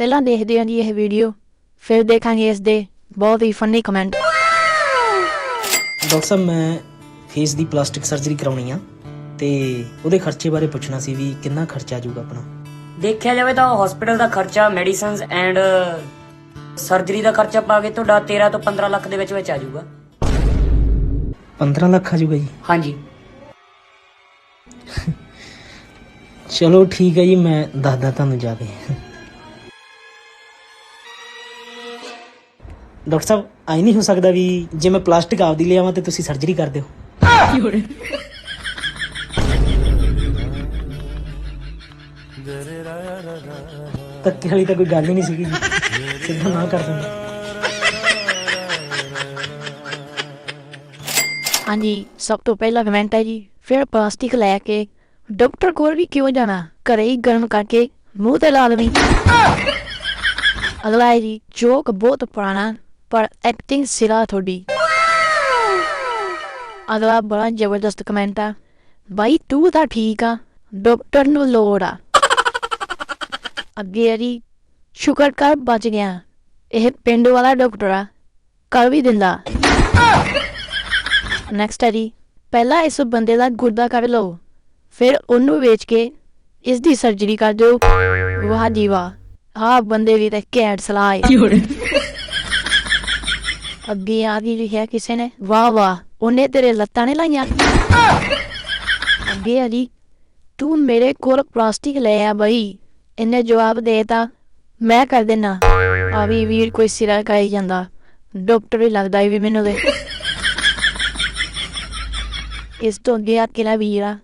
ਪਹਿਲਾਂ ਦੇਖਦੇ ਹਾਂ ਜੀ ਇਹ ਵੀਡੀਓ ਫਿਰ ਦੇਖਾਂਗੇ ਇਸ ਦੇ ਬਹੁਤ ਹੀ ਫਨੀ ਕਮੈਂਟ ਡਾਕਟਰ ਸਾਹਿਬ ਮੈਂ ਫੇਸ ਦੀ ਪਲਾਸਟਿਕ ਸਰਜਰੀ ਕਰਾਉਣੀ ਆ ਤੇ ਉਹਦੇ ਖਰਚੇ ਬਾਰੇ ਪੁੱਛਣਾ ਸੀ ਵੀ ਕਿੰਨਾ ਖਰਚਾ ਆ ਜਾਊਗਾ ਆਪਣਾ। ਦੇਖਿਆ ਜਾਵੇ ਤਾਂ ਹਸਪੀਟਲ ਦਾ ਖਰਚਾ ਮੈਡੀਸਿਨਸ ਐਂਡ ਸਰਜਰੀ ਦਾ ਖਰਚਾ ਪਾ ਕੇ ਤੁਹਾਡਾ 13 ਤੋਂ 15 ਲੱਖ ਦੇ ਵਿੱਚ ਵਿੱਚ ਆ ਜਾਊਗਾ 15 ਲੱਖ ਆ ਜਾਊਗਾ ਜੀ? ਹਾਂਜੀ। ਚਲੋ ਠੀਕ ਹੈ ਜੀ ਮੈਂ ਦੱਸਦਾ ਤੁਹਾਨੂੰ ਜਾ ਕੇ। ਡਾਕਟਰ ਸਾਹਿਬ, ਆਈ ਨਹੀਂ ਹੋ ਸਕਦਾ ਵੀ ਜੇ ਮੈਂ ਪਲਾਸਟਿਕ ਆਪਦੀ ਲਿਆਵਾਂ ਤੇ ਤੁਸੀਂ ਸਰਜਰੀ ਕਰ ਦਿਓ ਧੱਕੇ ਵਾਲੀ ਤਾਂ ਕੋਈ ਗੱਲ ਹੀ ਨਹੀਂ ਸੀਗੀ ਜੀ। ਸਿੱਧਾ ਨਾ ਕਰ ਦਿੰਦਾ। ਹਾਂਜੀ, ਸਭ ਤੋਂ ਪਹਿਲਾ ਕਮੈਂਟ ਹੈ ਜੀ, ਫਿਰ ਪਲਾਸਟਿਕ ਲੈ ਕੇ ਡਾਕਟਰ ਕੋਲ ਵੀ ਕਿਉਂ ਜਾਣਾ? ਘਰੇ ਹੀ ਗਰਮ ਕਰਕੇ ਮੂੰਹ ਤੇ ਲਾ ਦੇਣੀ ਅਗਲਾ ਹੈ ਜੀ ਜੋਕ ਬਹੁਤ ਪੁਰਾਣਾ। ਪਰ ਐਕਟਿੰਗ ਸਿਰਾ ਤੁਹਾਡੀ। ਅਗਲਾ ਬੜਾ ਜ਼ਬਰਦਸਤ ਕਮੈਂਟ ਆ। ਬਾਈ, ਤੂੰ ਤਾਂ ਠੀਕ ਆ। ਡਾਕਟਰ ਨੂੰ ਲੋੜ ਆ। ਅੱਗੇ ਆ ਸ਼ੁਕਰ ਕਰ ਬਚ ਗਿਆ। ਇਹ ਪਿੰਡ ਵਾਲਾ ਡਾਕਟਰ ਆ। ਕਰ ਵੀ ਦਿੰਦਾ। ਨੈਕਸਟ ਹੈ ਪਹਿਲਾਂ ਇਸ ਬੰਦੇ ਦਾ ਗੁਰਦਾ ਕਰ ਲਓ। ਫਿਰ ਉਹਨੂੰ ਵੇਚ ਕੇ ਇਸ ਦੀ ਸਰਜਰੀ ਕਰ ਦਿਓ। ਵਾਹ ਜੀ ਵਾਹ। ਆ ਬੰਦੇ ਵੀ ਤੇ ਕੈਟ ਸਲਾਹ ਹੈ ਅੱਗੇ ਆ ਗਈ ਲਿਖਿਆ ਕਿਸੇ ਨੇ, ਵਾਹ ਵਾਹ, ਉਹਨੇ ਤੇਰੇ ਲੱਤਾਂ ਨੇ ਲਾਈਆਂ। ਅੱਗੇ ਆ ਜੀ ਤੂੰ ਮੇਰੇ ਕੋਲ ਪਲਾਸਟਿਕ ਲੈ ਆ ਬਈ, ਇਹਨੇ ਜਵਾਬ ਦੇਤਾ, ਮੈਂ ਕਰ ਦੇਣਾ ਆ ਵੀ ਵੀਰ ਕੋਈ ਸਿਰਾ ਕਾਈ ਜਾਂਦਾ, ਡਾਕਟਰ ਵੀ ਲੱਗਦਾ ਵੀ ਮੈਨੂੰ ਦੇ। ਇਸ ਤੋਂ ਅੱਗੇ ਆ ਕਿਲਾ ਵੀਰਾ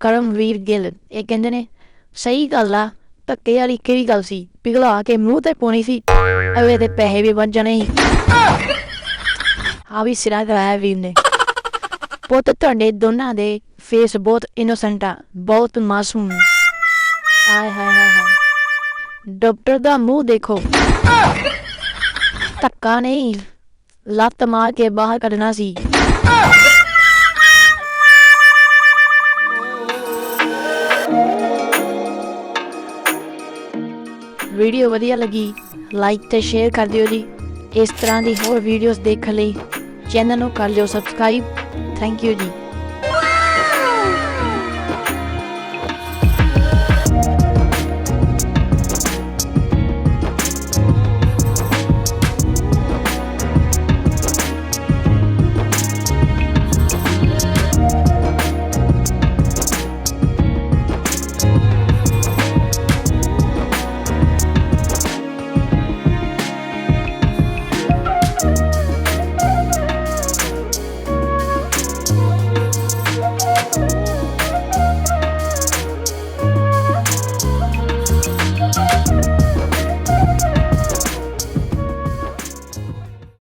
ਕਰਮਵੀਰ ਗਿੱਲ, ਇਹ ਕਹਿੰਦੇ ਨੇ, ਸਹੀ ਗੱਲ ਆ, ਧੱਕੇ ਵਾਲੀ ਕਿਹੜੀ ਗੱਲ ਸੀ, ਪਿਘਲਾ ਕੇ ਮੂੰਹ ਤੇ ਪਾਉਣੀ ਸੀ, ਅਵੇ ਤੇ ਪੈਸੇ ਵੀ ਬਣ ਜਾਣੇ ਸੀ। ਆ ਵੀ ਸਿਰਾ ਕਰਾਇਆ ਵੀਰ ਨੇ। ਪੁੱਤ ਤੁਹਾਡੇ ਦੋਨਾਂ ਦੇ ਫੇਸ ਬਹੁਤ ਇਨੋਸੈਂਟ ਆ, ਬਹੁਤ ਮਾਸੂਮ ਆਏ ਹਾਏ ਹਾਏ ਹਾਏ। ਡਾਕਟਰ ਦਾ ਮੂੰਹ ਦੇਖੋ। ਧੱਕਾ ਨਹੀਂ। ਲੱਤ ਮਾਰ ਕੇ ਬਾਹਰ ਕੱਢਣਾ ਸੀ। ਵੀਡੀਓ ਵਧੀਆ ਲੱਗੀ ਲਾਈਕ ਤੇ ਸ਼ੇਅਰ ਕਰ ਦਿਓ ਜੀ। ਇਸ ਤਰ੍ਹਾਂ ਦੀ ਹੋਰ ਵੀਡੀਓਜ਼ ਦੇਖਣ ਲਈ ਚੈਨਲ ਨੂੰ ਕਰ ਲਿਓ ਸਬਸਕ੍ਰਾਈਬ ਥੈਂਕ ਯੂ ਜੀ।